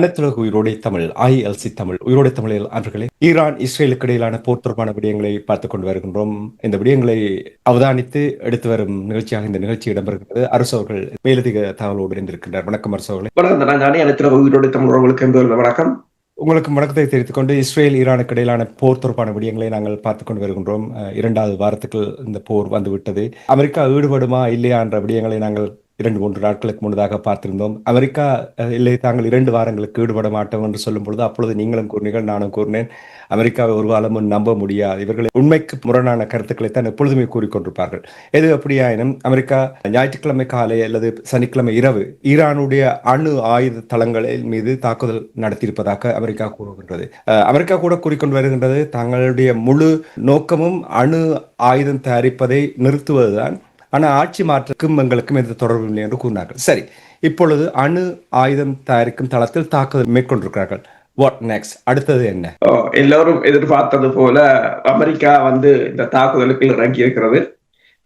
அனைத்துலக உயிரோடை தமிழ் ஐஎல்சி தமிழ் உயிரோடை தமிழில் அன்பர்களே ஈரான் இஸ்ரேலுக்கு இடையிலான போர் தொடர்பான விடயங்களை பார்த்துக் கொண்டு வருகின்றோம். இந்த விடயங்களை அவதானித்து எடுத்து வரும் நிகழ்ச்சியாக இந்த நிகழ்ச்சி இடம்பெறுகிறது. அரசு அவர்கள் மேலதிக தகவலோடு இணைந்திருக்கின்றார் வணக்கம் அரசு அவர்களே. வணக்கம் உயிரோடு தமிழ் உங்களுக்கு வணக்கத்தை தெரிவித்துக் கொண்டு இஸ்ரேல் ஈரானுக்கு இடையிலான போர் தொடர்பான விடயங்களை நாங்கள் பார்த்துக் கொண்டு வருகின்றோம். இரண்டாவது வாரத்துக்கு இந்த போர் வந்துவிட்டது. அமெரிக்கா ஈடுபடுமா இல்லையா என்ற விடயங்களை நாங்கள் இரண்டு மூன்று நாட்களுக்கு முன்னதாக பார்த்திருந்தோம். அமெரிக்கா இல்லை தாங்கள் இரண்டு வாரங்களுக்கு ஈடுபட மாட்டோம் என்று சொல்லும் பொழுது அப்பொழுது நீங்களும் கூறினீர்கள் நானும் கூறினேன். அமெரிக்காவை ஒரு காலமும் நம்ப முடியாது. இவர்களை உண்மைக்கு முரணான கருத்துக்களை தான் எப்பொழுதுமே கூறிக்கொண்டிருப்பார்கள். எது அப்படியாயினும் அமெரிக்கா ஞாயிற்றுக்கிழமை காலை அல்லது சனிக்கிழமை இரவு ஈரானுடைய அணு ஆயுத தளங்களின் மீது தாக்குதல் நடத்தியிருப்பதாக அமெரிக்கா கூறுகின்றது. அமெரிக்கா கூட கூறிக்கொண்டு வருகின்றது தங்களுடைய முழு நோக்கமும் அணு ஆயுதம் தயாரிப்பதை நிறுத்துவதுதான் ஆனால் ஆட்சி மாற்றக்கும் எங்களுக்கும் எந்த தொடர்பும் இல்லை என்று கூறினார்கள். சரி இப்பொழுது அணு ஆயுதம் தயாரிக்கும் தளத்தில் தாக்குதல் மேற்கொண்டிருக்கிறார்கள். வாட் நெக்ஸ்ட் அடுத்தது என்ன? எல்லாரும் எல்லோரும் எதிர்பார்த்தது போல அமெரிக்கா வந்து இந்த தாக்குதலுக்கு இறங்கி இருக்கிறது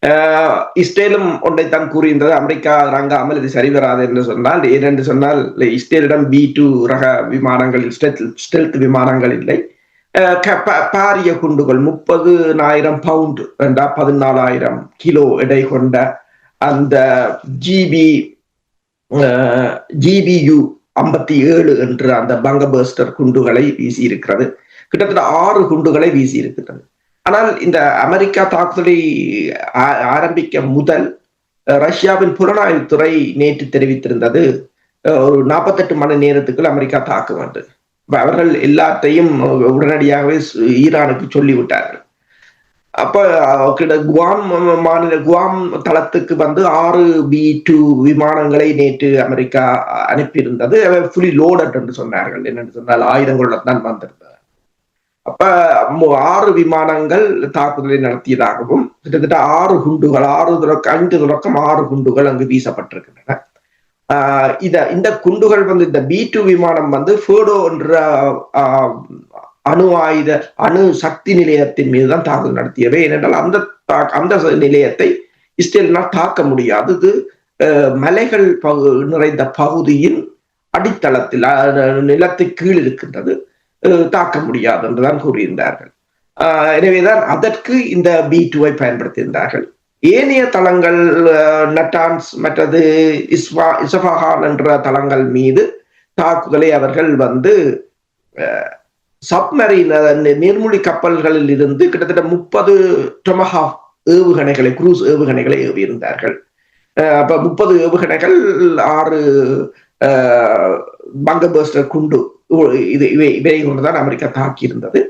ஆஹ், இஸ்ரேலும் ஒன்றைத்தான் கூறியிருந்தது. அமெரிக்கா இறங்காமல் இது சரிவராது என்று சொன்னால் ஏனென்று சொன்னால் இஸ்ரேலிடம் பி டூ ரக விமானங்கள் ஸ்டெல்த் விமானங்கள் இல்லை. பாரிய குண்டுகள் முப்பதுனாயிரம் பவுண்ட் ரெண்டா பதினாலாயிரம் கிலோ எடை கொண்ட அந்த ஜிபி ஜிபியு ஐம்பத்தி ஏழு என்ற அந்த பங்கபர்ஸ்டர் குண்டுகளை வீசி இருக்கிறது கிட்டத்தட்ட ஆறு குண்டுகளை வீசி இருக்கிறது ஆனால் இந்த அமெரிக்கா தாக்குதலை ஆ- ஆரம்பிக்க முதல் ரஷ்யாவின் புலனாய்வுத்துறை நேற்று தெரிவித்திருந்தது. ஒரு நாற்பத்தெட்டு மணி நேரத்துக்குள் அமெரிக்கா தாக்கும் என்று அவர்கள் எல்லாத்தையும் உடனடியாகவே ஈரானுக்கு சொல்லிவிட்டார்கள். அப்ப குவாம் மாநில குவாம் தளத்துக்கு வந்து ஆறு பி டூ விமானங்களை நேற்று அமெரிக்கா அனுப்பியிருந்தது. ஃபுல்லி லோடட் என்று சொன்னார்கள். என்னென்று சொன்னால் ஆயுதங்களுடன் தான் வந்திருந்தது. அப்ப ஆறு விமானங்கள் தாக்குதலை நடத்தியதாகவும் கிட்டத்தட்ட ஆறு குண்டுகள் ஆறு தொடக்க ஐந்து தொடக்கம் ஆறு குண்டுகள் அங்கு வீசப்பட்டிருக்கின்றன. இத இந்த குண்டுகள் வந்து இந்த பி டூ விமானம் வந்து ஃபோடோ என்ற ஆஹ், அணு ஆயுத அணு சக்தி நிலையத்தின் மீது தான் தாக்குதல் நடத்தியவை. ஏனென்றால் அந்த தா- அந்த நிலையத்தை இஸ்ரேலினால் தாக்க முடியாது. இது அஹ், மலைகள் பகு- நிறைந்த பகுதியின் அடித்தளத்தில் அஹ், கீழ் இருக்கின்றது. தாக்க முடியாது என்றுதான் கூறியிருந்தார்கள். ஆஹ், எனவேதான் அதற்கு இந்த பி டூவை பயன்படுத்தியிருந்தார்கள். ஏனைய தளங்கள் நட்டான்ஸ் மற்றது இஸ்வா இசஃபஹான் என்ற தளங்கள் மீது தாக்குதலை அவர்கள் வந்து சப்மரீன் நீர்மூழ்கி கப்பல்களில் இருந்து கிட்டத்தட்ட முப்பது டொமஹா ஏவுகணைகளை குரூஸ் ஏவுகணைகளை ஏவியிருந்தார்கள். அப்ப முப்பது ஏவுகணைகள் ஆறு பங்கபர்ஸ்டர் குண்டு இது இவை இவை கொண்டுதான் அமெரிக்கா தாக்கியிருந்தது.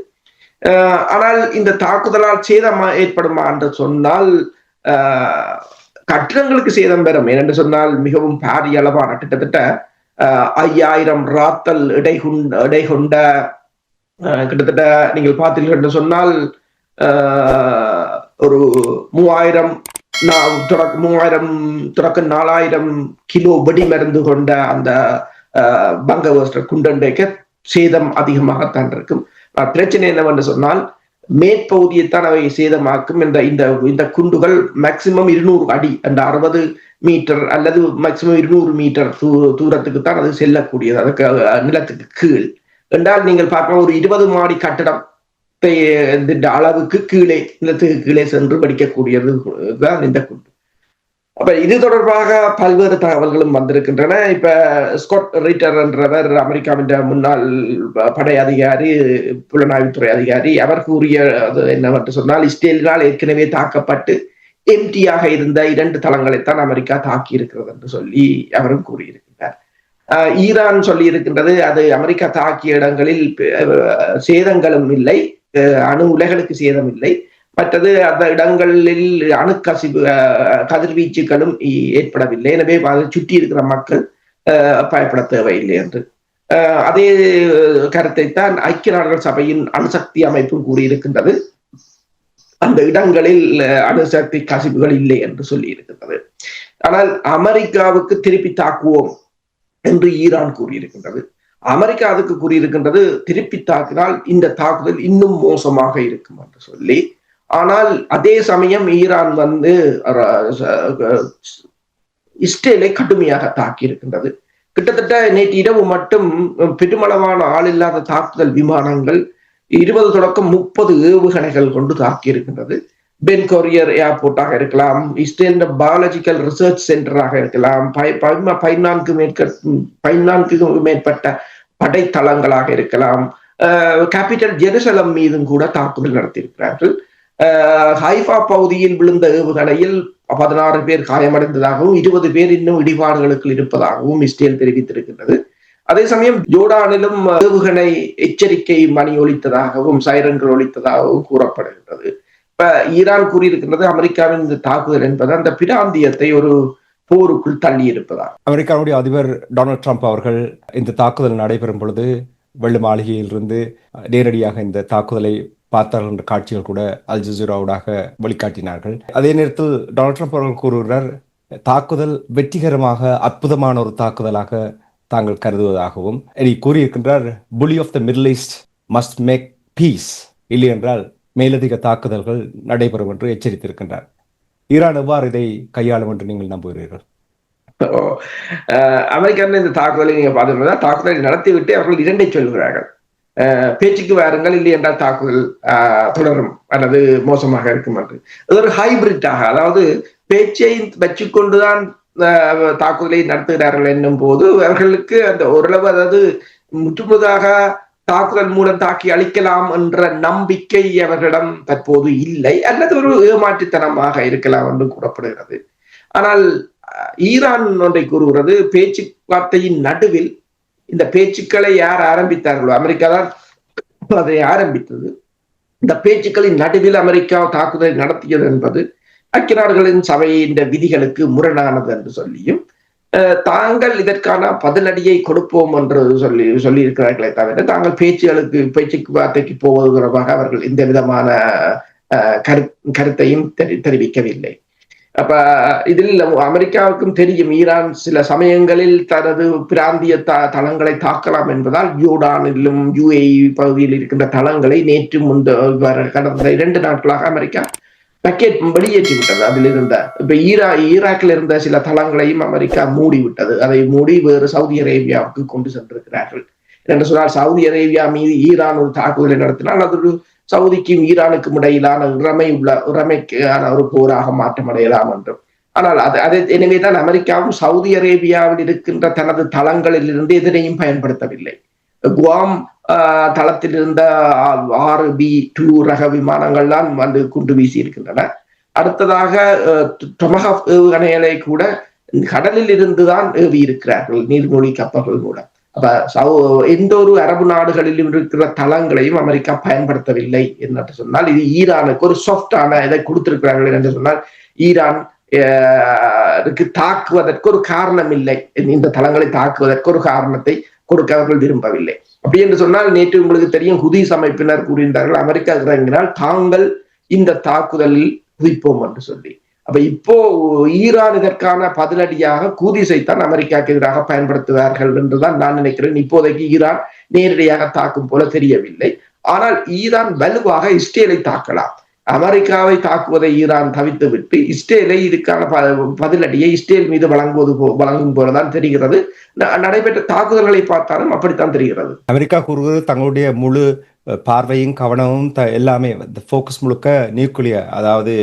ஆனால் இந்த தாக்குதலால் சேதம் ஏற்படுமா என்று சொன்னால் கட்டிடங்களுக்கு சேதம் பெறும் ஏனென்று சொன்னால் மிகவும் பாரிய அளவான கிட்டத்தட்ட ஐயாயிரம் ராத்தல் இடை இடை கொண்ட அஹ், கிட்டத்தட்ட நீங்கள் பார்த்தீர்கள் என்று சொன்னால் ஒரு மூவாயிரம் மூவாயிரம் தொடக்க நாலாயிரம் கிலோ வெடி மருந்து கொண்ட அந்த பங்கவஸ்டர் குண்டண்டைக்கு சேதம் அதிகமாகத்தான் இருக்கும். பிரச்சனை என்னவென்று சொன்னால் மேற்பகுதியைத்தான் அவை சேதமாக்கும் என்ற இந்த இந்த குண்டுகள் மேக்சிமம் இருநூறு அடி அந்த அறுபது மீட்டர் அல்லது மேக்சிமம் இருநூறு மீட்டர் தூ தூரத்துக்கு தான் அது செல்லக்கூடியது. அதுக்கு நிலத்துக்கு கீழ். என்றால் நீங்கள் பார்க்கலாம் ஒரு இருபது மாடி கட்டடம் இந்த அளவுக்கு கீழே நிலத்துக்கு கீழே சென்று படிக்கக்கூடியது தான் இந்த குண்டு. அப்ப இது தொடர்பாக பல்வேறு தகவல்களும் வந்திருக்கின்றன. இப்ப ஸ்காட் ரீட்டர் என்றவர் அமெரிக்காவின் முன்னாள் படை அதிகாரி புலனாய்வுத்துறை அதிகாரி அவர் கூறிய அது என்னவென்று சொன்னால் இஸ்ரேலினால் ஏற்கனவே தாக்கப்பட்டு எம்டியாக இருந்த இரண்டு தளங்களைத்தான் அமெரிக்கா தாக்கி இருக்கிறது என்று சொல்லி அவரும் கூறியிருக்கிறார் ஆஹ் ஈரான் சொல்லி இருக்கின்றது அது அமெரிக்கா தாக்கிய இடங்களில் சேதங்களும் இல்லை அணு உலைகளுக்கு சேதம் இல்லை. மற்றது அந்த இடங்களில் அணுக்கசிவு கதிர்வீச்சுகளும் ஏற்படவில்லை. எனவே அதை சுற்றி இருக்கிற மக்கள் பயப்பட தேவையில்லை என்று. அதே கருத்தை தான் ஐக்கிய நாடுகள் சபையின் அணுசக்தி அமைப்பும் கூறியிருக்கின்றது. அந்த இடங்களில் அணுசக்தி கசிவுகள் இல்லை என்று சொல்லி இருக்கின்றது ஆனால் அமெரிக்காவுக்கு திருப்பி தாக்குவோம் என்று ஈரான் கூறியிருக்கின்றது. அமெரிக்கா அதுக்கு கூறியிருக்கின்றது திருப்பி தாக்கினால் இந்த தாக்குதல் இன்னும் மோசமாக இருக்கும் என்று சொல்லி ஆனால் அதே சமயம் ஈரான் வந்து இஸ்ரேலை கடுமையாக தாக்கி இருக்கின்றது கிட்டத்தட்ட நேற்று இரவு மட்டும் பெருமளவான ஆள் இல்லாத தாக்குதல் விமானங்கள் இருபது தொடக்கம் முப்பது ஏவுகணைகள் கொண்டு தாக்கி இருக்கின்றது பென் கொரியர் ஏர்போர்ட்டாக இருக்கலாம் இஸ்ரேல் பயாலஜிக்கல் ரிசர்ச் சென்டராக இருக்கலாம் பதினான்கு மேற்க பதினான்கு மேற்பட்ட படைத்தளங்களாக இருக்கலாம். கேபிட்டல் ஜெருசலம் மீதும் கூட தாக்குதல் நடத்தியிருக்கிறார்கள். ஹைஃபா பகுதியில் விழுந்த ஏவுகணையில் பதினாறு பேர் காயமடைந்ததாகவும் இருபது பேர் இன்னும் இடிபாடுகளுக்கு இருப்பதாகவும் இஸ்ரேல் தெரிவித்திருக்கின்றது. அதே சமயம் ஜோர்டானிலும் ஏவுகணை எச்சரிக்கை மணி ஒலித்ததாகவும் சைரன்கள் ஒலித்ததாகவும் கூறப்படுகின்றது. இப்ப ஈரான் கூறியிருக்கின்றது அமெரிக்காவின் இந்த தாக்குதல் என்பது அந்த பிராந்தியத்தை ஒரு போருக்குள் தள்ளி இருப்பதா அமெரிக்காவுடைய அதிபர் டொனால்ட் ட்ரம்ப் அவர்கள் இந்த தாக்குதல் நடைபெறும் பொழுது வெள்ளை மாளிகையிலிருந்து நேரடியாக இந்த தாக்குதலை பார்த்தார்கள் என்ற காட்சிகள் கூட அல் ஜசீராவுடாக வழிகாட்டினார்கள். அதே நேரத்தில் டொனால்ட் ட்ரம்ப் அவர்கள் கூறுகிறார் தாக்குதல் வெற்றிகரமாக அற்புதமான ஒரு தாக்குதலாக தாங்கள் கருதுவதாகவும். கூறியிருக்கின்றார் புலி of the Middle East must make peace இல்லை என்றால் மேலதிக தாக்குதல்கள் நடைபெறும் என்று எச்சரித்திருக்கின்றார். ஈரான் எவ்வாறு இதை கையாளும் என்று நீங்கள் நம்புகிறீர்கள்? அமெரிக்கா இந்த தாக்குதலை நீங்க பார்த்தீங்கன்னா தாக்குதலை நடத்திவிட்டு அவர்கள் இரண்டை சொல்கிறார்கள் பேச்சுக்கு வாருங்கள் இல்லை என்றால் தாக்குதல் தொடரும் அல்லது மோசமாக இருக்கும் என்று. அது ஒரு ஹைபிரிட்டாக அதாவது பேச்சை வச்சுக்கொண்டுதான் தாக்குதலை நடத்துகிறார்கள் என்னும் போது அவர்களுக்கு அந்த ஓரளவு அதாவது முற்றுமுதாக தாக்குதல் மூலம் தாக்கி அழிக்கலாம் என்ற நம்பிக்கை அவர்களிடம் தற்போது இல்லை. அல்லது ஒரு ஏமாற்றுத்தனமாக இருக்கலாம் என்று கூறப்படுகிறது. ஆனால் ஈரான் ஒன்றை கூறுகிறது பேச்சுவார்த்தையின் நடுவில் இந்த பேச்சுக்களை யார் ஆரம்பித்தார்களோ அமெரிக்கா தான் அதை ஆரம்பித்தது. இந்த பேச்சுக்களின் நடுவில் அமெரிக்கா தாக்குதலை நடத்தியது என்பது ஐக்கிய நாடுகளின் சபையின் விதிகளுக்கு முரணானது என்று சொல்லியும் தாங்கள் இதற்கான பதிலடியை கொடுப்போம் என்று சொல்லி சொல்லியிருக்கிறார்களே தவிர தாங்கள் பேச்சுகளுக்கு பேச்சுக்கு வார்த்தைக்கு போவது தொடர்பாக அவர்கள் எந்த விதமான கரு கருத்தையும் தெரிவிக்கவில்லை. அப்ப இதில் அமெரிக்காவுக்கும் தெரியும் ஈரான் சில சமயங்களில் தனது பிராந்திய த தளங்களை தாக்கலாம் என்பதால் யூடானிலும் யுஏஇ பகுதியில் இருக்கின்ற தளங்களை நேற்று முந்த கடந்த இரண்டு நாட்களாக அமெரிக்கா பக்கெட் வெளியேற்றி விட்டது அதில் இருந்த இப்ப ஈரா ஈராக்கில் இருந்த சில தளங்களையும் அமெரிக்கா மூடி விட்டது அதை மூடி வேறு சவுதி அரேபியாவுக்கு கொண்டு சென்றிருக்கிறார்கள். என்று சொன்னால் சவுதி அரேபியா மீது ஈரான் ஒரு தாக்குதலை நடத்தினால் அது ஒரு சவுதிக்கும் ஈரானுக்கும் இடையிலான இறமை உள்ள இறமைக்கான ஒரு போராக மாற்றமடையலாம் என்றும். ஆனால் அது அதை எனவேதான் அமெரிக்காவும் சவுதி அரேபியாவில் இருக்கின்ற தனது தளங்களில் இருந்து எதனையும் பயன்படுத்தவில்லை. குவாம் தளத்தில் இருந்த ஆறு பி டூ ரக விமானங்கள் தான் வந்து குண்டு வீசி இருக்கின்றன அடுத்ததாக டொமஹப் ஏவுகணைகளை கூட கடலில் இருந்துதான் ஏவி இருக்கிறார்கள் நீர்மொழி கப்பல்கள் கூட. அப்ப எந்த ஒரு அரபு நாடுகளிலும் இருக்கிற தளங்களையும் அமெரிக்கா பயன்படுத்தவில்லை என்று சொன்னால் இது ஈரானுக்கு ஒரு சாஃப்டான இதை கொடுத்திருக்கிறார்கள் என்று சொன்னால் ஈரான் தாக்குவதற்கு ஒரு காரணம் இல்லை இந்த தளங்களை தாக்குவதற்கு ஒரு காரணத்தை கொடுக்க அவர்கள் விரும்பவில்லை. அப்படி என்று சொன்னால் நேற்று உங்களுக்கு தெரியும் ஹுதீஸ் அமைப்பினர் கூறியிருந்தார்கள் அமெரிக்கா இறங்கினால் தாங்கள் இந்த தாக்குதலில் குதிப்போம் என்று சொல்லி. அப்ப இப்போ ஈரான் இதற்கான பதிலடியாக கூதிசைத்தான் அமெரிக்காவுக்கு எதிராக பயன்படுத்துவார்கள் என்றுதான் நான் நினைக்கிறேன். இப்போதைக்கு ஈரான் நேரடியாக தாக்கும் போல தெரியவில்லை. ஆனால் ஈரான் வலுவாக இஸ்ரேலை தாக்கலாம். அமெரிக்காவை தாக்குவதை ஈரான் தவித்து விட்டு இஸ்ரேலை இதுக்கான பதிலடியை இஸ்ரேல் மீது வழங்குவது வழங்கும் போலதான் தெரிகிறது. நடைபெற்ற தாக்குதல்களை பார்த்தாலும் அப்படித்தான் தெரிகிறது. அமெரிக்கா கூறுவது தங்களுடைய முழு பார்வையும் கவனமும் எல்லாமே போக்கஸ் முழுக்க நியூக்ளியர் அதாவது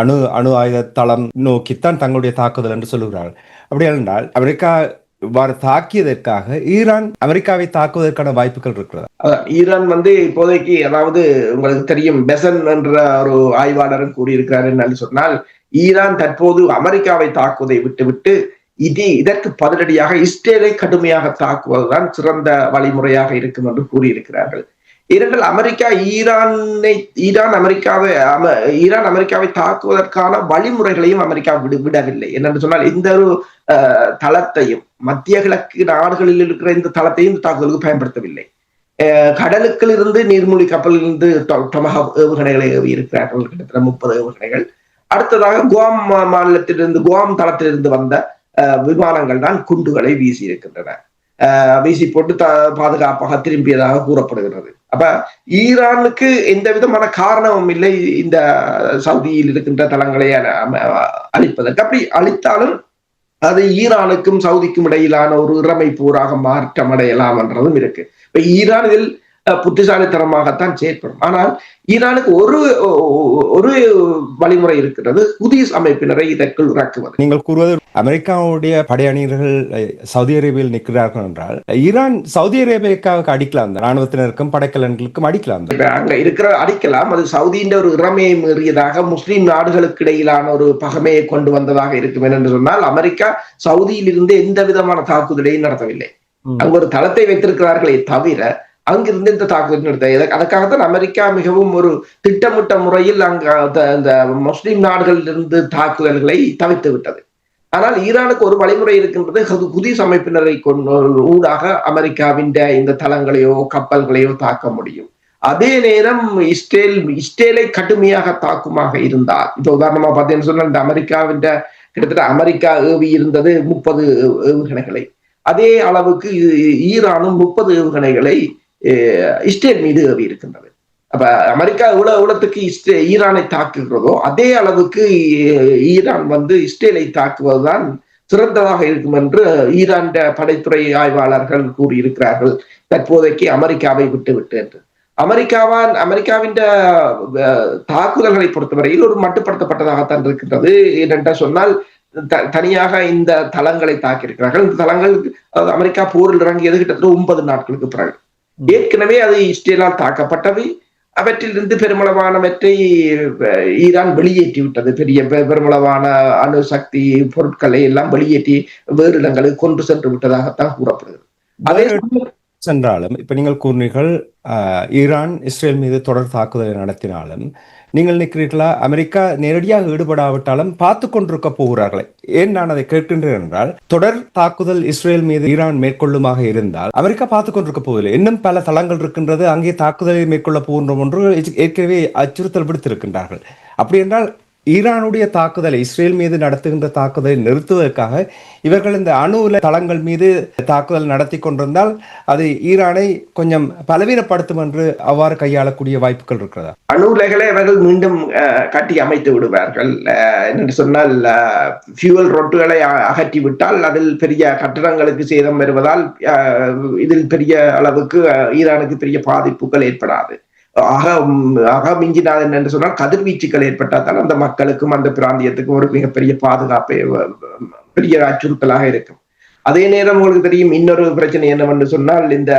அணு அணு ஆயுத தளம் நோக்கித்தான் தங்களுடைய தாக்குதல் என்று சொல்லுகிறார்கள். அப்படி என்றால் அமெரிக்கா இவ்வாறு தாக்கியதற்காக ஈரான் அமெரிக்காவை தாக்குவதற்கான வாய்ப்புகள் இருக்கிறது? ஈரான் வந்து இப்போதைக்கு அதாவது உங்களுக்கு தெரியும் பெசன் என்ற ஒரு ஆய்வாளரும் கூறியிருக்கிறார் என்று சொன்னால் ஈரான் தற்போது அமெரிக்காவை தாக்குவதை விட்டுவிட்டு இது இதற்கு பதிலடியாக இஸ்ரேலை கடுமையாக தாக்குவதுதான் சிறந்த வழிமுறையாக இருக்கும் என்று கூறியிருக்கிறார்கள். ஏனென்றால் அமெரிக்கா ஈரானை ஈரான் அமெரிக்காவை அம- ஈரான் அமெரிக்காவை தாக்குவதற்கான வழிமுறைகளையும் அமெரிக்கா விடு விடவில்லை. என்னென்று சொன்னால் இந்த ஒரு தளத்தையும் மத்திய கிழக்கு நாடுகளில் இருக்கிற இந்த தளத்தையும் இந்த தாக்குதலுக்கு பயன்படுத்தவில்லை. அஹ், கடலுக்குள் இருந்து நீர்மூழ்கி கப்பலில் இருந்து டொமஹா ஏவுகணைகளை ஏவி இருக்கிறார்கள். கிட்டத்தட்ட முப்பது ஏவுகணைகள். அடுத்ததாக குவாம் மா- மாநிலத்திலிருந்து குவாம் தளத்திலிருந்து வந்த விமானங்கள் தான் குண்டுகளை வீசி இருக்கின்றன அஹ், வீசி போட்டு த- பாதுகாப்பாக திரும்பியதாக கூறப்படுகிறது. அப்ப ஈரானுக்கு எந்த விதமான காரணமும் இல்லை இந்த சவுதியில் இருக்கின்ற தளங்களை அழிப்பதற்கு. அப்படி அழித்தாலும் அது ஈரானுக்கும் சவுதிக்கும் இடையிலான ஒரு இறமை போராக மாற்றம் அடையலாம் என்றதும் இருக்கு. இப்ப ஈரான் இதில் புத்திசாலித்தனமாகத்தான் செயற்படும். ஆனால் ஈரானுக்கு ஒரு ஒரு வழிமுறை இருக்கிறது ஹுதீஸ் அமைப்பினரை இதற்குள் இறக்குவது. நீங்கள் கூறுவது அமெரிக்காவுடைய படையணியர்கள் சவுதி அரேபியாவில் நிற்கிறார்கள் என்றால் ஈரான் சவுதி அரேபியாவுக்கு அடிக்கலாம் தான். ராணுவத்தினருக்கும் படைக்கலன்களுக்கும் அடிக்கலாம் அங்க இருக்கிற அடிக்கலாம். அது சவுதியின் ஒரு இறமையை மீறியதாக முஸ்லிம் நாடுகளுக்கு இடையிலான ஒரு பகமையை கொண்டு வந்ததாக இருக்கும். என்று சொன்னால் அமெரிக்கா சவுதியில் இருந்து எந்த விதமான தாக்குதலையும் நடத்தவில்லை. அங்கு ஒரு தளத்தை வைத்திருக்கிறார்களே தவிர அங்கிருந்து இந்த தாக்குதல் நடத்த அதற்காகத்தான் அமெரிக்கா மிகவும் ஒரு திட்டமிட்ட முறையில் அங்க அந்த- அந்த முஸ்லிம் நாடுகளிலிருந்து தாக்குதல்களை தவிர்த்து விட்டது. ஆனால் ஈரானுக்கு ஒரு வழிமுறை இருக்கின்றது. புதிய அமைப்பினரை கொண்டு ஊடாக அமெரிக்காவின் இந்த தளங்களையோ கப்பல்களையோ தாக்க முடியும். அதே நேரம் இஸ்ரேல் இஸ்ரேலை கடுமையாக தாக்குமாக இருந்தால் இப்ப உதாரணமா பார்த்தீங்கன்னு சொன்னா இந்த அமெரிக்காவின் கிட்டத்தட்ட அமெரிக்கா ஏவி இருந்தது முப்பது ஏவுகணைகளை. அதே அளவுக்கு ஈரானும் முப்பது ஏவுகணைகளை இஸ்ரேல் மீது ஏவி இருக்கின்றது. அப்ப அமெரிக்கா எவ்வளவு எவ்வளவுக்கு இஸ்ரே ஈரானை தாக்குகிறதோ அதே அளவுக்கு ஈரான் வந்து இஸ்ரேலை தாக்குவதுதான் சிறந்ததாக இருக்கும் என்று ஈரான் படைத்துறை ஆய்வாளர்கள் கூறியிருக்கிறார்கள். தற்போதைக்கு அமெரிக்காவை விட்டுவிட்டு என்று. அமெரிக்காவான் அமெரிக்காவின் தாக்குதல்களை பொறுத்தவரையில் ஒரு மட்டுப்படுத்தப்பட்டதாகத்தான் இருக்கின்றது. ஏனென்றால் சொன்னால் த- தனியாக இந்த தளங்களை தாக்கியிருக்கிறார்கள். இந்த தளங்கள் அமெரிக்கா போரில் இறங்கியது கிட்டத்தட்ட ஒன்பது நாட்களுக்கு பிறகு. ஏற்கனவே அது இஸ்ரேலால் தாக்கப்பட்டவை. அவற்றிலிருந்து பெருமளவானவற்றை ஈரான் வெளியேற்றி விட்டது. பெரிய பெருமளவான அணுசக்தி பொருட்களை எல்லாம் வெளியேற்றி வேறு இடங்களுக்கு கொண்டு சென்று விட்டதாகத்தான் கூறப்படுகிறது. அதே சென்றாலும் இப்ப நீங்கள் கூறினீர்கள் ஈரான் இஸ்ரேல் மீது தொடர் தாக்குதலை நடத்தினாலும் நீங்கள் நிற்கிறீர்களா அமெரிக்கா நேரடியாக ஈடுபடாவிட்டாலும் பார்த்து கொண்டிருக்க போகிறார்களே? ஏன் நான் அதை கேட்கின்றேன் என்றால் தொடர் தாக்குதல் இஸ்ரேல் மீது ஈரான் மேற்கொள்ளுமாக இருந்தால் அமெரிக்கா பார்த்து கொண்டிருக்க போவதில்லை. இன்னும் பல தளங்கள் இருக்கின்றது அங்கே தாக்குதலை மேற்கொள்ள போகின்றோம் என்று ஏற்கனவே அச்சுறுத்தல் விடுத்திருக்கின்றார்கள். அப்படி என்றால் ஈரானுடைய தாக்குதலை இஸ்ரேல் மீது நடத்துகின்ற தாக்குதலை நிறுத்துவதற்காக இவர்கள் இந்த அணு தளங்கள் மீது தாக்குதல் நடத்தி கொண்டிருந்தால் அது ஈரானை கொஞ்சம் பலவீனப்படுத்தும் என்று அவ்வாறு கையாளக்கூடிய வாய்ப்புகள் இருக்கிறதா? அணு உலைகளை அவர்கள் மீண்டும் அஹ், கட்டி அமைத்து விடுவார்கள். அஹ், சொன்னால் ஃபியூவல் ரொட்டுகளை அகற்றி விட்டால் அதில் பெரிய கட்டடங்களுக்கு சேதம் வருவதால் அஹ், இதில் பெரிய அளவுக்கு ஈரானுக்கு பெரிய பாதிப்புகள் ஏற்படாது. அக உம், மிஞ்சினாது என்று சொன்னால் கதிர்வீச்சுகள் ஏற்பட்டால் தான் அந்த மக்களுக்கும் அந்த பிராந்தியத்துக்கும் ஒரு மிகப்பெரிய பாதுகாப்பை பெரிய அச்சுறுத்தலாக இருக்கும். அதே நேரம் உங்களுக்கு தெரியும் இன்னொரு பிரச்சனை என்னவென்று சொன்னால் இந்த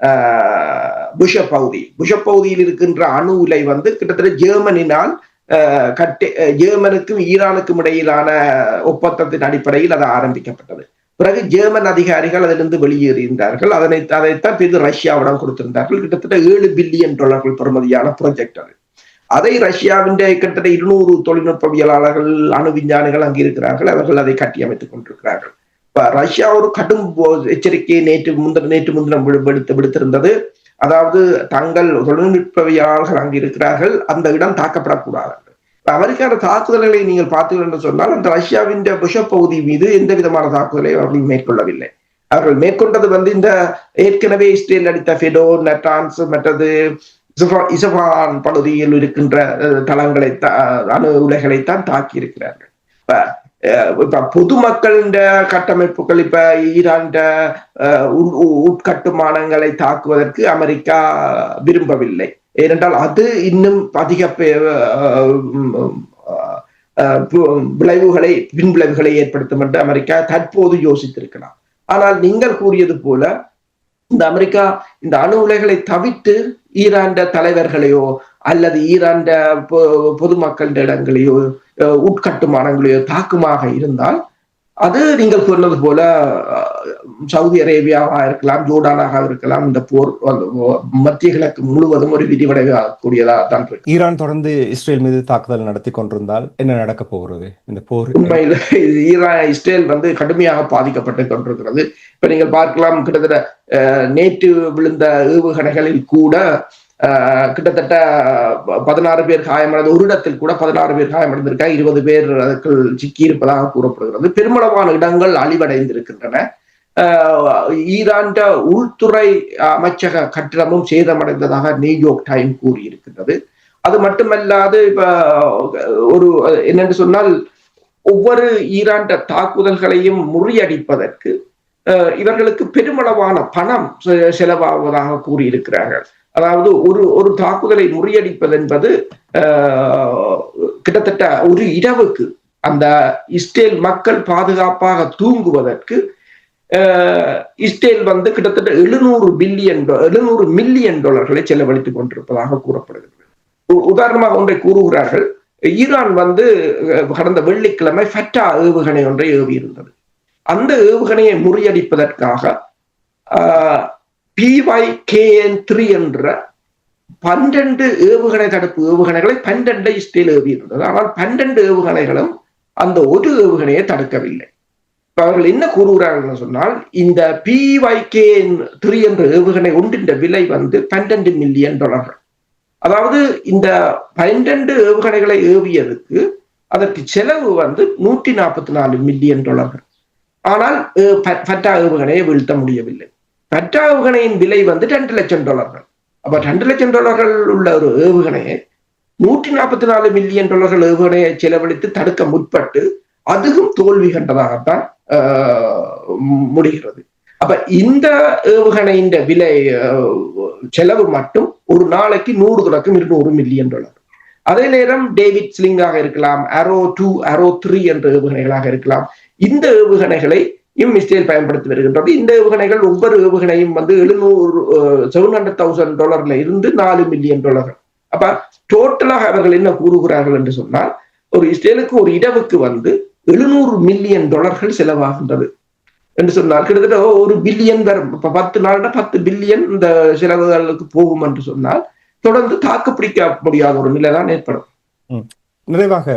ஆஹ், புஷ பகுதி. புஷ பகுதியில் இருக்கின்ற அணு உலை வந்து கிட்டத்தட்ட ஜெர்மனினால் ஆஹ், கட்டி ஜெர்மனுக்கும் ஈரானுக்கும் இடையிலான ஒப்பந்தத்தின் அடிப்படையில் அது ஆரம்பிக்கப்பட்டது. பிறகு ஜெர்மன் அதிகாரிகள் அதிலிருந்து வெளியேறியிருந்தார்கள். அதனை அதைத்தான் பிறகு ரஷ்யாவிடம் கொடுத்திருந்தார்கள். கிட்டத்தட்ட ஏழு பில்லியன் டாலர்கள் பெறுமதியான ப்ரொஜெக்ட் அது. அதை ரஷ்யாவின் கிட்டத்தட்ட இருநூறு தொழில்நுட்பவியலாளர்கள் அணு விஞ்ஞானிகள் அங்கு இருக்கிறார்கள். அவர்கள் அதை கட்டியமைத்துக் கொண்டிருக்கிறார்கள். இப்ப ரஷ்யா ஒரு கடும் போ- எச்சரிக்கையை நேற்று முந்தின நேற்று முந்தினம் விடுத்து விடுத்திருந்தது. அதாவது தங்கள் தொழில்நுட்பவியலாளர்கள் அங்கு இருக்கிறார்கள். அந்த இடம் தாக்கப்படக்கூடாது. என்று. அமெரிக்கான தாக்குதல்களை நீங்கள் பார்த்தீர்கள் என்று சொன்னால் அந்த ரஷ்யாவின் புஷ பகுதி மீது எந்த விதமான தாக்குதலை அவர்கள் மேற்கொள்ளவில்லை அவர்கள் மேற்கொண்டது வந்து இந்த ஏற்கனவே இஸ்ரேல் அடித்த ஃபெடோ நெட்டான்ஸ் மற்றது இசபான் பகுதியில் இருக்கின்ற அஹ், தளங்களை தா- அணு உலைகளைத்தான் தாக்கி இருக்கிறார்கள் இப்ப அஹ், இப்ப பொதுமக்களின் கட்டமைப்புகள் இப்ப ஈரான் உட்கட்டுமானங்களை தாக்குவதற்கு அமெரிக்கா விரும்பவில்லை ஏனென்றால் அது இன்னும் அதிக பே- விளைவுகளை பின்விளைவுகளை ஏற்படுத்தும் என்று அமெரிக்கா தற்போது யோசித்திருக்கலாம் ஆனால் நீங்கள் கூறியது போல இந்த அமெரிக்கா இந்த அணு உலைகளை தவிர்த்து ஈராண்ட தலைவர்களையோ அல்லது ஈராண்ட பொதுமக்களின் இடங்களையோ அஹ், உட்கட்டுமானங்களையோ தாக்குமாக இருந்தால் அது நீங்கள் சொன்னது போல சவுதி அரேபியாவா இருக்கலாம் ஜோர்டானாக இருக்கலாம் இந்த போர் மத்திய கிழக்கு முழுவதும் ஒரு விரிவடையக்கூடியதாக தான் இருக்கு. ஈரான் தொடர்ந்து இஸ்ரேல் மீது தாக்குதல் நடத்தி கொண்டிருந்தால் என்ன நடக்கப் போகிறது? இந்த போர் உண்மையில் ஈரான் இஸ்ரேல் வந்து கடுமையாக பாதிக்கப்பட்டு கொண்டிருக்கிறது. இப்ப நீங்கள் பார்க்கலாம் கிட்டத்தட்ட நேற்று விழுந்த ஏவுகணைகளில் கூட கிட்டத்தட்ட பதினாறு பேர் காயமடைந்த ஒரு இடத்தில் கூட பதினாறு பேர் காயமடைந்திருக்கா இருபது பேர் அதுக்குள் சிக்கி இருப்பதாக கூறப்படுகிறது. பெருமளவான இடங்கள் அழிவடைந்திருக்கின்றன. அஹ், ஈரான் உள்துறை அமைச்சக கட்டிடமும் சேதமடைந்ததாக நியூயோர்க் டைம் கூறியிருக்கின்றது. அது மட்டுமல்லாது இப்ப ஒரு என்னென்று சொன்னால் ஒவ்வொரு ஈராண்ட தாக்குதல்களையும் முறியடிப்பதற்கு அஹ், இவர்களுக்கு பெருமளவான பணம் செ- செலவாவதாக கூறியிருக்கிறார்கள். அதாவது ஒரு ஒரு தாக்குதலை முறியடிப்பது என்பது கிட்டத்தட்ட ஒரு இரவுக்கு அந்த இஸ்ரேல் மக்கள் பாதுகாப்பாக தூங்குவதற்கு இஸ்ரேல் வந்து கிட்டத்தட்ட எழுநூறு பில்லியன் எழுநூறு மில்லியன் டாலர்களை செலவழித்துக் கொண்டிருப்பதாக கூறப்படுகிறது. உ- உதாரணமாக ஒன்றை கூறுகிறார்கள். ஈரான் வந்து கடந்த வெள்ளிக்கிழமை ஃபெட்டா ஏவுகணை ஒன்றை ஏவியிருந்தது. அந்த ஏவுகணையை முறியடிப்பதற்காக பிஒய்கேஎன் த்ரீ என்ற பன்னெண்டு ஏவுகணை தடுப்பு ஏவுகணைகளை பன்னெண்டை இஸ்ரேல் ஏவியிருந்தது ஆனால் பன்னெண்டு ஏவுகணைகளும் அந்த ஒரு ஏவுகணையை தடுக்கவில்லை. இப்ப அவர்கள் என்ன கூறுகிறார்கள் சொன்னால் இந்த பிஒய்கேஎன் த்ரீ என்ற ஏவுகணை ஒன்றின் விலை வந்து பன்னெண்டு மில்லியன் டாலர்கள் அதாவது இந்த பன்னெண்டு ஏவுகணைகளை ஏவியதுக்கு அதற்கு செலவு வந்து நூற்றி நாற்பத்தி நாலு மில்லியன் டாலர்கள் ஆனால் பட்டா ஏவுகணையை வீழ்த்த முடியவில்லை. பட்டா ஏவுகணையின் விலை வந்து ரெண்டு லட்சம் டாலர்கள். அப்ப ரெண்டு லட்சம் டாலர்கள் உள்ள ஒரு ஏவுகணையை நூற்றி நாற்பத்தி நாலு மில்லியன் டாலர்கள் ஏவுகணையை செலவழித்து தடுக்க முற்பட்டு அதுவும் தோல்வி கண்டதாகத்தான் ஆஹ், முடிகிறது. அப்ப இந்த ஏவுகணையின் விலை செலவு மட்டும் ஒரு நாளைக்கு நூறு தொடக்கம் இருநூறு மில்லியன் டாலர். அதே நேரம் டேவிட் ஸ்லிங்காக இருக்கலாம் அரோ டூ அரோ த்ரீ என்ற ஏவுகணைகளாக இருக்கலாம். இந்த ஏவுகணைகளை இஸ்ரேல் பயன்படுத்தி வருகின்றது. இந்த ஏவுகணைகள் ஒவ்வொரு ஏவுகணையும் வந்து எழுநூறு செவன் ஹண்ட்ரட் தௌசண்ட் டாலர்ல இருந்து நாலு மில்லியன் டாலர்கள் அப்ப டோட்டலாக அவர்கள் என்ன கூறுகிறார்கள் என்று சொன்னால் ஒரு இஸ்ரேலுக்கு ஒரு இடவுக்கு வந்து எழுநூறு மில்லியன் டாலர்கள் செலவாகின்றது. என்று சொன்னால் கிட்டத்தட்ட ஒரு பில்லியன் வரும் இப்ப பத்து நாள்னா பத்து பில்லியன் இந்த செலவுகளுக்கு போகும் என்று சொன்னால் தொடர்ந்து தாக்கு பிடிக்க முடியாத ஒரு நிலை தான் ஏற்படும் நிறைவாக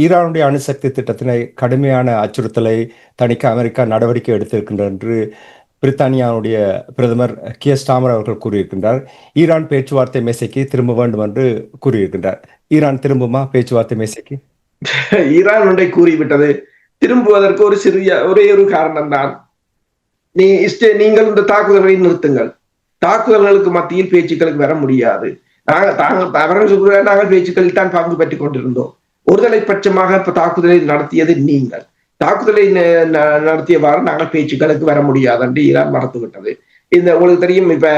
ஈரானுடைய அணுசக்தி திட்டத்தினை கடுமையான அச்சுறுத்தலை தணிக்க அமெரிக்கா நடவடிக்கை எடுத்திருக்கின்றது என்று பிரித்தானியாவுடைய பிரதமர் கே. ஸ்டாமர் அவர்கள் கூறியிருக்கின்றார். ஈரான் பேச்சுவார்த்தை மேசைக்கு திரும்ப வேண்டும் என்று கூறியிருக்கின்றார். ஈரான் திரும்புமா பேச்சுவார்த்தை மேசைக்கு? ஈரான் ஒன்றை கூறிவிட்டது. திரும்புவதற்கு ஒரு சிறிய ஒரே ஒரு காரணம் தான் நீ இஸ்டே நீங்கள் இந்த தாக்குதல்களை நிறுத்துங்கள். தாக்குதல்களுக்கு மத்தியில் பேச்சுக்களுக்கு வர முடியாது. நாங்கள் தாங்கள் அவர்கள் நாங்கள் பேச்சுக்களில் தான் பங்கு பெற்றுக் கொண்டிருந்தோம். ஒருதலை பட்சமாக இப்ப தாக்குதலை நடத்தியது நீங்கள். தாக்குதலை ந- நடத்தியவாறு நாங்கள் பேச்சுக்களுக்கு வர முடியாது என்று ஈரான் மறந்துவிட்டது. இந்த உங்களுக்கு தெரியும் இப்ப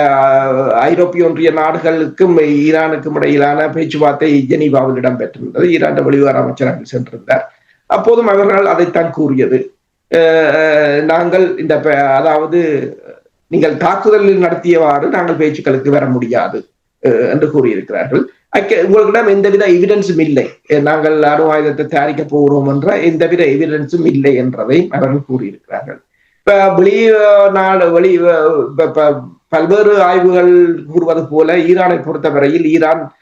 ஐரோப்பிய ஒன்றிய நாடுகளுக்கும் ஈரானுக்கும் இடையிலான பேச்சுவார்த்தை ஜெனீவாவில் இடம்பெற்றிருந்தது. ஈரான் வெளிவார அமைச்சர் அங்கு சென்றிருந்தார். அப்போதும் அவர்கள் அதைத்தான் கூறியது. அஹ், நாங்கள் இந்த அதாவது நீங்கள் தாக்குதலில் நடத்தியவாறு நாங்கள் பேச்சுக்களுக்கு வர முடியாது. என்று கூறியிருக்கிறார்கள். உங்களிடம் எந்தவித எவிடன்ஸும் இல்லை. நாங்கள் அணு ஆயுதத்தை தயாரிக்க போகிறோம் என்ற எந்தவித எவிடன்ஸும் இல்லை என்றதை அவர்கள் கூறியிருக்கிறார்கள். இப்ப வெளி நாடு வெளி பல்வேறு ஆய்வுகள் கூறுவது போல ஈரானை பொறுத்தவரையில் ஈரான்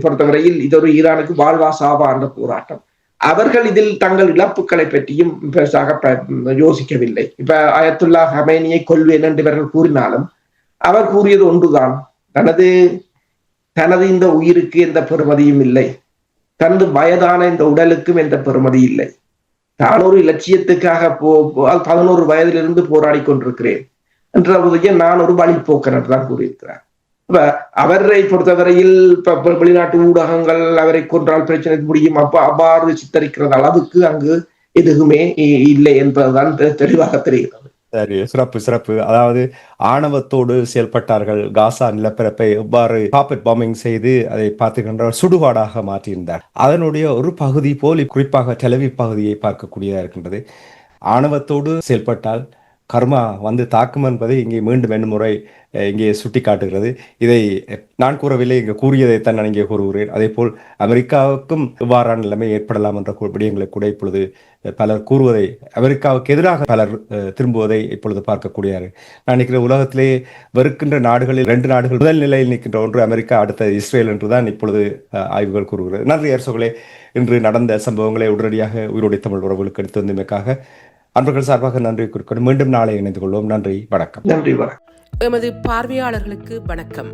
பொறுத்தவரையில் இது ஒரு ஈரானுக்கு வாழ்வா சாவா என்ற போராட்டம். அவர்கள் இதில் தங்கள் இழப்புகளை பற்றியும் பெருசாக ப- யோசிக்கவில்லை. இப்ப அயத்துல்லா ஹமேனியை கொள்வேன் என்று இவர்கள் கூறினாலும் அவர் கூறியது ஒன்றுதான். தனது தனது இந்த உயிருக்கு எந்த பெறுமதியும் இல்லை. தனது வயதான இந்த உடலுக்கும் எந்த பெறுமதி இல்லை. தான் ஒரு இலட்சியத்துக்காக போ பதினோரு வயதிலிருந்து போராடி கொண்டிருக்கிறேன் என்ற போதைய நான் ஒரு வழிப்போக்கன் தான் கூறியிருக்கிறார். இப்ப அவரை பொறுத்தவரையில் இப்ப வெளிநாட்டு ஊடகங்கள் அவரை கொன்றால் பிரச்சனை முடியும். அப்ப அவ்வாறு சித்தரிக்கிற அளவுக்கு அங்கு எதுவுமே இல்லை என்பதுதான் தெளிவாக தெரிகிறது. சரி சிறப்பு சிறப்பு. அதாவது ஆணவத்தோடு செயல்பட்டார்கள். காசா நிலப்பரப்பை எவ்வாறு பாப்பெட் பாம்பிங் செய்து அதை பார்த்துக்கின்ற சுடுகாடாக மாற்றியிருந்தார். அதனுடைய ஒரு பகுதி போல் குறிப்பாக டெலவி பகுதியை பார்க்கக்கூடியதாக இருக்கின்றது. ஆணவத்தோடு செயல்பட்டால் கர்மா வந்து தாக்கும் என்பதை இங்கே மீண்டும் என்ன முறை இங்கே சுட்டி காட்டுகிறது இதை நான் கூறவில்லை இங்கே கூறியதைத்தான் நான் இங்கே கூறுகிறேன். அதே போல் அமெரிக்காவுக்கும் இவ்வாறான நிலைமை ஏற்படலாம் என்ற விடயங்களை கூட இப்பொழுது பலர் கூறுவதை அமெரிக்காவுக்கு எதிராக பலர் திரும்புவதை இப்பொழுது பார்க்கக்கூடியார்கள் நான் நிற்கிற உலகத்திலே வெறுக்கின்ற நாடுகளில் ரெண்டு நாடுகள் முதல் நிலையில் நிற்கின்ற ஒன்று அமெரிக்கா அடுத்த இஸ்ரேல் என்றுதான் இப்பொழுது ஆய்வுகள் கூறுகிறது. நன்றி அரசுகளே இன்று நடந்த சம்பவங்களை உடனடியாக உயிரோடை தமிழ் உறவுகளுக்கு எடுத்து வந்தமைக்காக அன்பர்கள் சார்பாக நன்றி குறிக்கொண்டு மீண்டும் நாளை இணைந்து கொள்வோம். நன்றி வணக்கம். நன்றி வணக்கம். எமது பார்வையாளர்களுக்கு வணக்கம்.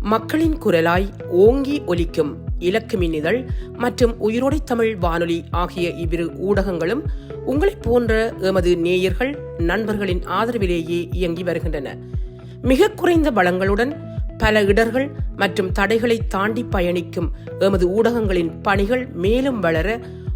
மக்களின் குரலாய் ஓங்கி ஒலிக்கும் இலக்கு மின்னிதழ் மற்றும் உயிரோடை தமிழ் வானொலி ஆகிய இவ்விரு ஊடகங்களும் உங்களைப் போன்ற எமது நேயர்கள் நண்பர்களின் ஆதரவிலேயே இயங்கி வருகின்றன. மிக குறைந்த வளங்களுடன் பல இடர்கள் மற்றும் தடைகளை தாண்டி பயணிக்கும் எமது ஊடகங்களின் பணிகள் மேலும் வளர